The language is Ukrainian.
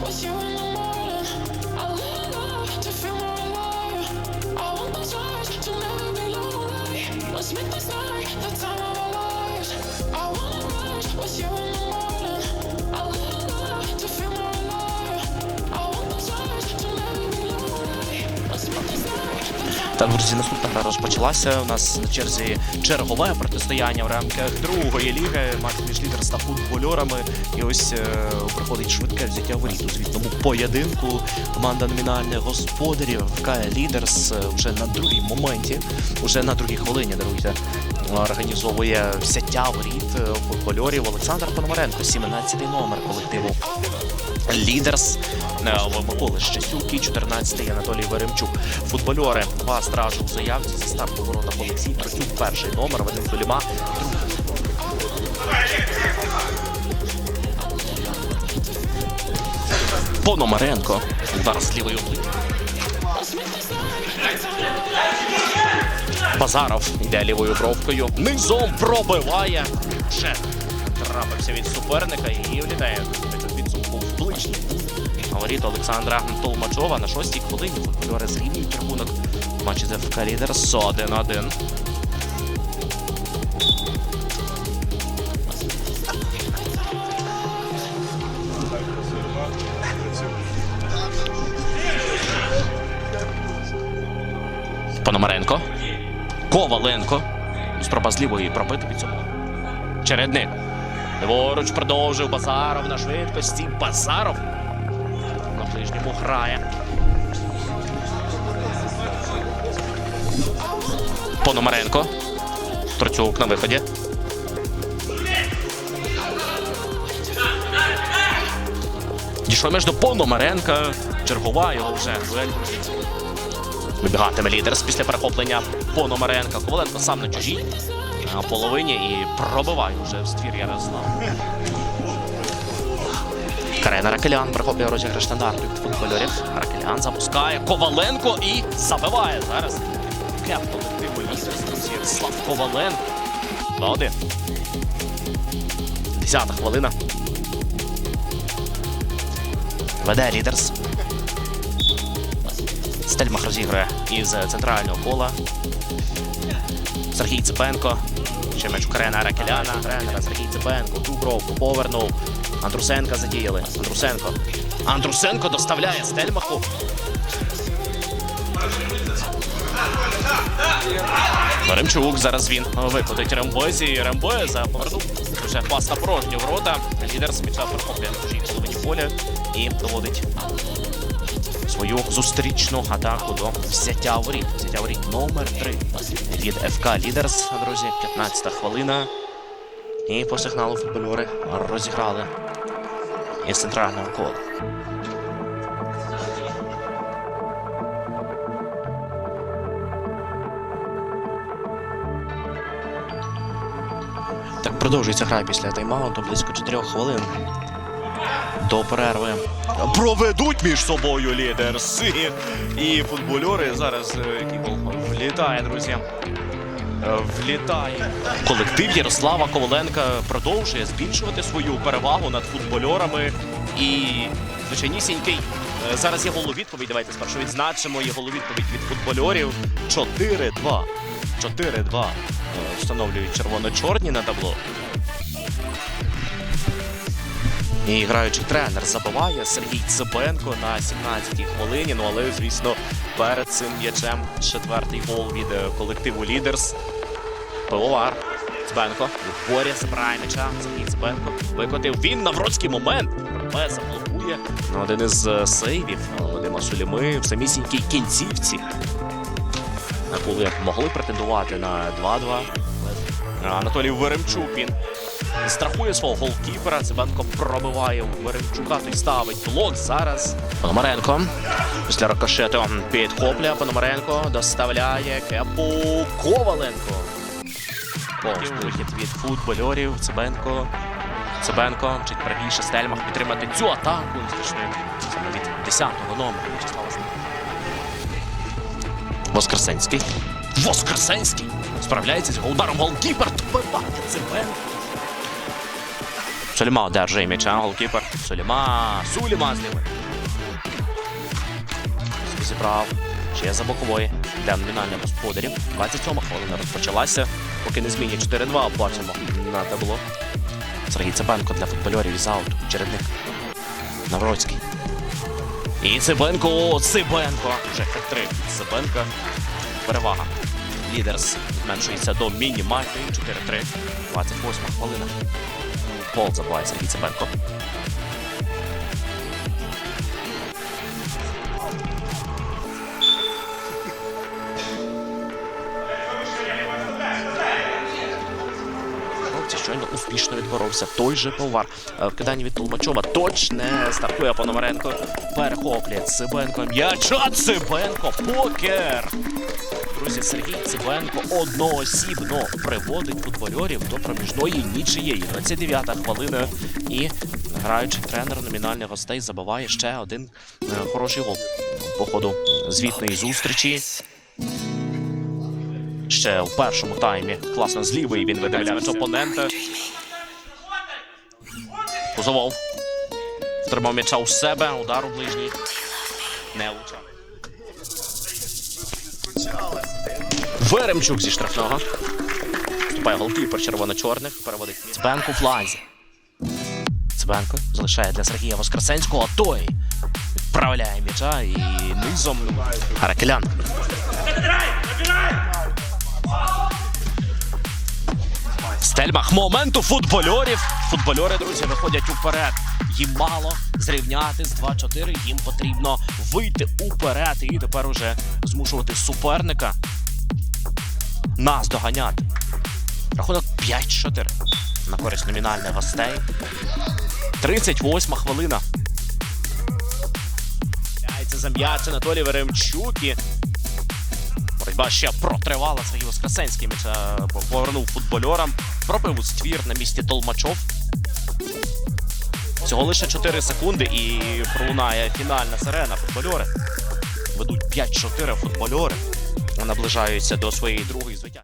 我喜欢 Так, друзі, наступна гра розпочалася. У нас на черзі чергове протистояння в рамках другої ліги. Матч між лідер та футбольорами. І ось е, проходить швидке взяття воріт у звітному поєдинку. Команда номінальних господарів кає Лідерс вже на другій моменті, вже на другій хвилині, даруйте, організовує взяття воріт е, футбольорів Олександр Пономаренко, 17-й номер колективу. Лідерс Миколи Щасюк і 14-й Анатолій Веремчук. Футбольори два стражу в заявці за старт у воротах Олексій Троцюк, перший номер, Вадим Куліма, другий. Пономаренко. Удар з лівої обличчя. Базаров йде лівою бровкою. Низом пробиває. Ще трапився від суперника і влітає підсумку в ближній. Говорить Олександра Толмачова на шостій хвилині. Футбольори зрівнюють рахунок. Матчі з ФК Лідерс 1-1. Пономаренко. Коваленко. Спроба з лівої пробити під цього. Чередник. Ліворуч продовжив Базаров на швидкості. Базаров на ближньому грає. Пономаренко. Троцюк на виході. Дійшов між до Пономаренка. Чергова його вже. Вибігатиме лідерс після перехоплення Пономаренка. Коваленко сам на чужій на половині і пробиває вже в ствір Ярослав. Карена Ракелян перехоплює розіграш стандарту від футбольорів. Ракелян запускає Коваленко і забиває зараз. Кеп колективу лідерс друзі. Коваленко. 2-1. Десята хвилина. Веде лідерс. Стельмах розігрує із центрального кола. Сергій Ципенко. Ще м'яч у Карена Ракеляна. Сергій Ципенко. Ту бровку повернув. Андрусенка задіяли. Андрусенко. Андрусенко доставляє Стельмаху. Ремчук зараз він викладить Рембозі. Рембоза повернув вже пас на порожню ворота. Лідер з м'яча перехоплює чужій половині поля і доводить свою зустрічну атаку до взяття воріт. Взяття воріт номер 3 від ФК Лідерс, друзі, 15-та хвилина. І по сигналу футбольори розіграли із центрального кола. Так продовжується гра після тайм-ауту близько 4 хвилин до перерви. Проведуть між собою лідерси і футбольори. Зараз е, влітає, друзі. Е, Влітає. Колектив Ярослава Коваленка продовжує збільшувати свою перевагу над футбольорами. І звичайнісінький. е, Зараз є головідповідь. Давайте спершу відзначимо. Є головідповідь від футбольорів. 4-2. 4-2. Е, Встановлюють червоно-чорні на табло. І граючий тренер забиває Сергій Цибенко на 17-й хвилині. Ну але, звісно, перед цим м'ячем четвертий гол від е, колективу Лідерс. Пивовар. Цибенко. У порі забирає м'яча. Сергій Цибенко викотив. Він на вроцький момент. Робе заблокує на один із е, сейвів Вадима Суліми в самісінькій кінцівці. Коли могли претендувати на 2-2. Анатолій Веремчук він страхує свого голкіпера. Цибенко пробиває у Веремчука. Той ставить блок зараз. Пономаренко. Після рикошету підхоплює. Пономаренко доставляє кепу Коваленко. Вихід від футбольорів. Цибенко. Цибенко чуть правіше Стельмах підтримати цю атаку. Саме від 10-го номера. В'ячеслава Воскресенський. Воскресенський справляється з його ударом голкіпер. Добиває Цибенко. Суліма одержує м'яча, голкіпер. Суліма. Суліма зліва. Зібрав. Ще за бокової для номінальних господарів. 27 хвилина розпочалася. Поки не змінює 4-2, бачимо на табло. Сергій Цибенко для футбольорів із ауту. Чередник. Навроцький. І Цибенко. О, Цибенко. Вже хет-трик. Цибенка. Перевага. Лідерс зменшується до мінімальної 4-3. 28 хвилина. Гол забуває Сергій Цибенко. Щойно успішно відборовся. Той же повар. Е, Вкидання від Толмачова. Точне стартує Пономаренко. Перехоплює Цибенко. М'яча Цибенко. Покер. Друзі, Сергій Цибенко одноосібно приводить футбольорів до проміжної нічиєї. 29-та хвилина. І граючий тренер номінальних гостей забиває ще один е, хороший гол по ходу звітної зустрічі. Ще в першому таймі класно з лівої він видаляє опонента. Позовов. Втримав м'яча у себе, удар у ближній. Не влучав. Веремчук зі штрафного. Вступає голкіпер червоно-чорних, переводить м'яч. Цбенко в фланзі. Цбенко залишає для Сергія Воскресенського, а той відправляє м'яча і низом Харакелян. Стельмах моменту футбольорів. Футбольори, друзі, виходять уперед. Їм мало зрівняти з 2-4. Їм потрібно вийти уперед і тепер уже змушувати суперника нас доганяти. Рахунок 5-4 на користь номінальних гостей. 38 хвилина. За м'яч Анатолій Веремчук і Боротьба ще протривала Сергій Воскресенський м'яч е, повернув футбольорам. Пробив у ствір на місці Толмачов. Всього лише 4 секунди і пролунає фінальна сирена. Футбольори ведуть 5-4 футбольори. Наближаються до своєї другої звиття.